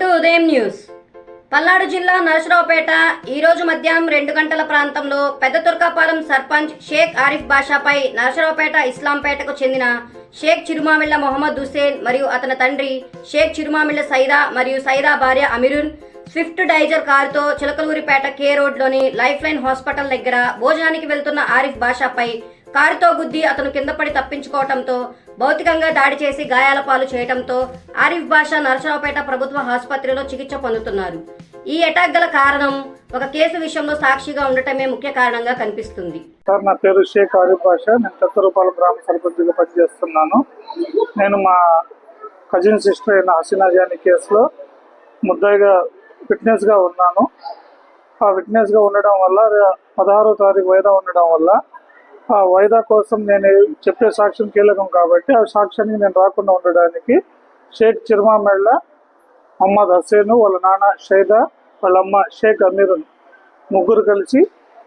To ఉదయం news. Palnadu జిల్లా నరసరావుపేట ఈరోజు మధ్యాహ్నం రెండు గంటల ప్రాంతంలో పెద్ద తుర్కాపాలెం సర్పంచ్ షేక్ ఆరిఫ్ బాషాపై నరసరావుపేట ఇస్లాంపేటకు చెందిన షేక్ చిరుమామిళ్ళ మొహమ్మద్ హుసేన్ మరియు అతని తండ్రి షేక్ చిరుమామిళ్ళ సైదా మరియు సైదా భార్య అమిరున్ స్విఫ్ట్ డైజర్ కారుతో చిలకలూరిపేట కే రోడ్లోని లైఫ్ లైన్ హాస్పిటల్ దగ్గర భోజనానికి వెళ్తున్న ఆరిఫ్ బాషాపై కారుతో గుద్ది అతను కింద పడి తప్పించుకోవడంతో భౌతికంగా దాడి చేసి గాయాల పాలు చేయడంతో ఆరిఫ్ బాషా నరసరావుపేట ప్రభుత్వ ఆసుపత్రిలో చికిత్స పొందుతున్నారు. ఈ అటాక్ గల కారణం ఒక కేసు విషయంలో సాక్షిగా ఉండటమే ముఖ్య కారణంగా కనిపిస్తుంది. సార్ నా పేరు షేక్ ఆరిఫ్ బాషా. నేను పెద్దరూపాల గ్రామ సర్పంచ్గా పనిచేస్తున్నాను. నేను మా కజిన్ సిస్టర్ అయిన హసీనా జాని కేసులో ముద్దాయిగా విట్నెస్గా ఉన్నాను. ఆ విట్నెస్గా ఉండడం వల్ల పదహారో తారీఖు వాయిదా ఉండడం వల్ల ఆ వాయిదా కోసం నేను చెప్పే సాక్ష్యం కీలకం కాబట్టి ఆ సాక్ష్యానికి నేను రాకుండా ఉండడానికి షేక్ చిరుమామెళ్ళ మహమ్మద్ హసేను వాళ్ళ నాన్న షైదా వాళ్ళ అమ్మ షేక్ అమీరున్ ముగ్గురు కలిసి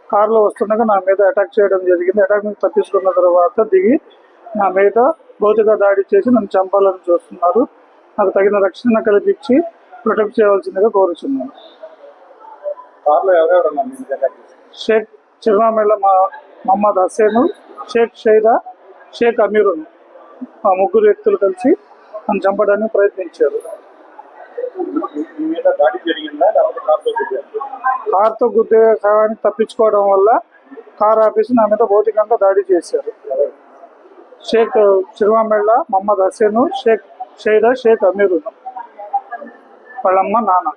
కారులో వస్తుండగా నా మీద అటాక్ చేయడం జరిగింది. అటాక్ నుంచి తప్పించుకున్న తర్వాత దిగి నా మీద భౌతిక దాడి చేసి నన్ను చంపాలని చూస్తున్నారు. నాకు తగిన రక్షణ కల్పించి ప్రొటెక్ట్ చేయవలసిందిగా కోరుచున్నాను. మీద చేశారు? షేక్ చిరునామేళ్ళ మా మహమ్మద్ హసేను షేక్ షైరా షేక్ అమీరున్ ఆ ముగ్గురు వ్యక్తులు కలిసి నన్ను చంపడానికి ప్రయత్నించారు. కారుతో గుద్దే సహాయానికి తప్పించుకోవడం వల్ల కార్ ఆపేసి నా మీద భౌతికంగా దాడి చేశారు. షేక్ చిరువామెళ్ళ మహమ్మద్ హసేను షేక్ షైదా షేక్ అమీరున్ వాళ్ళమ్మ నాన్న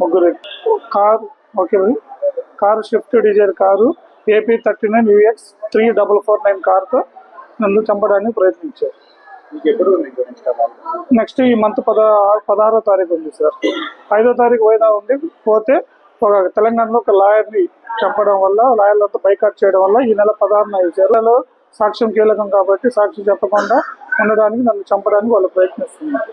ముగ్గురు. Car okay car Swift Dzire car AP thirty nine UX three double four nine కార్తో నన్ను చంపడానికి ప్రయత్నించారు. నెక్స్ట్ ఈ మంత్ పద పదహారో తారీఖు ఉంది సార్. ఐదో తారీఖు వాయిదా ఉంది పోతే ఒక తెలంగాణలో ఒక లాయర్ని చంపడం వల్ల లాయర్లతో బైకాట్ చేయడం వల్ల ఈ నెల పదహారున వేసారు సాక్ష్యం కీలకం కాబట్టి సాక్షి చెప్పకుండా ఉండడానికి నన్ను చంపడానికి వాళ్ళు ప్రయత్నిస్తున్నారు.